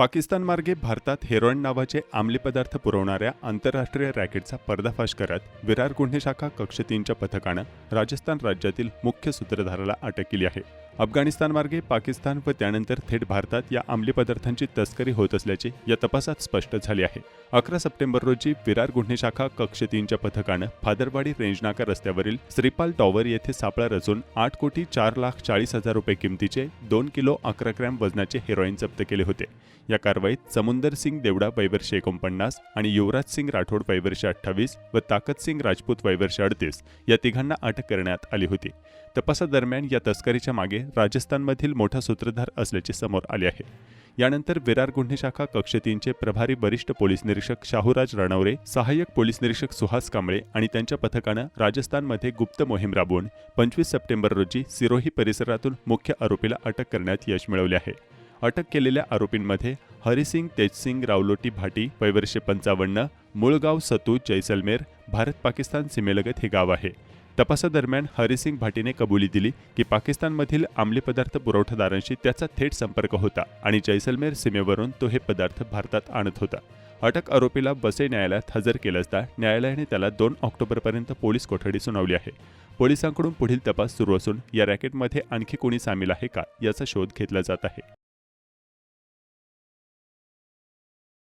पाकिस्तानमार्गे भारतात हेरोईन नावाचे अंमली पदार्थ पुरवणाऱ्या आंतरराष्ट्रीय रॅकेटचा पर्दाफाश करत विरार गुन्हे शाखा कक्ष तीनच्या पथकानं राजस्थान राज्यातील मुख्य सूत्रधाराला अटक केली आहे. अफगाणिस्तानमार्गे पाकिस्तान व त्यानंतर थेट भारतात या अंमली पदार्थांची तस्करी होत असल्याचे या तपासात स्पष्ट झाले आहे. अकरा सप्टेंबर रोजी विरार गुन्हे शाखा कक्ष तीनच्या पथकानं फादरवाडी रेंजनाका रस्त्यावरील श्रीपाल टॉवर येथे सापळा रचून आठ कोटी चार लाख चाळीस हजार रुपये किमतीचे दोन किलो अकरा ग्रॅम वजनाचे हेरोईन जप्त केले होते. या कारवाईत समुंदर सिंग देवडा वैवर्षे एकोणपन्नास आणि युवराज सिंग राठोड वैवर्षे अठ्ठावीस व ताकत सिंग राजपूत वैवर्षे अडतीस या तिघांना अटक करण्यात आली होती. तपासादरम्यान या तस्करीच्या मागे राजस्थानमधील मोठा सूत्रधार असल्याचे समोर आले आहे. यानंतर विरार गुन्हे शाखा कक्ष तीनचे प्रभारी वरिष्ठ पोलीस निरीक्षक शाहूराज रणवरे सहाय्यक पोलीस निरीक्षक सुहास कांबळे आणि त्यांच्या पथकानं राजस्थानमध्ये गुप्त मोहीम राबवून पंचवीस सप्टेंबर रोजी सिरोही परिसरातून मुख्य आरोपीला अटक करण्यात यश मिळवले आहे. अटक केलेल्या आरोपींमध्ये हरिसिंग तेजसिंग रावलोटी भाटी वैवर्षे पंचावन्न मूळगाव सतू जैसलमेर भारत पाकिस्तान सीमेलगत हे गाव आहे. तपासादरम्यान हरिसिंग भाटीने कबुली दिली की पाकिस्तानमधील अंमली पदार्थ पुरवठादारांशी त्याचा थेट संपर्क होता आणि जैसलमेर सीमेवरून तो हे पदार्थ भारतात आणत होता. अटक आरोपीला वसई न्यायालयात हजर केलं असता न्यायालयाने त्याला दोन ऑक्टोबरपर्यंत पोलीस कोठडी सुनावली आहे. पोलिसांकडून पुढील तपास सुरू असून या रॅकेटमध्ये आणखी कोणी सामील आहे का याचा शोध घेतला जात आहे.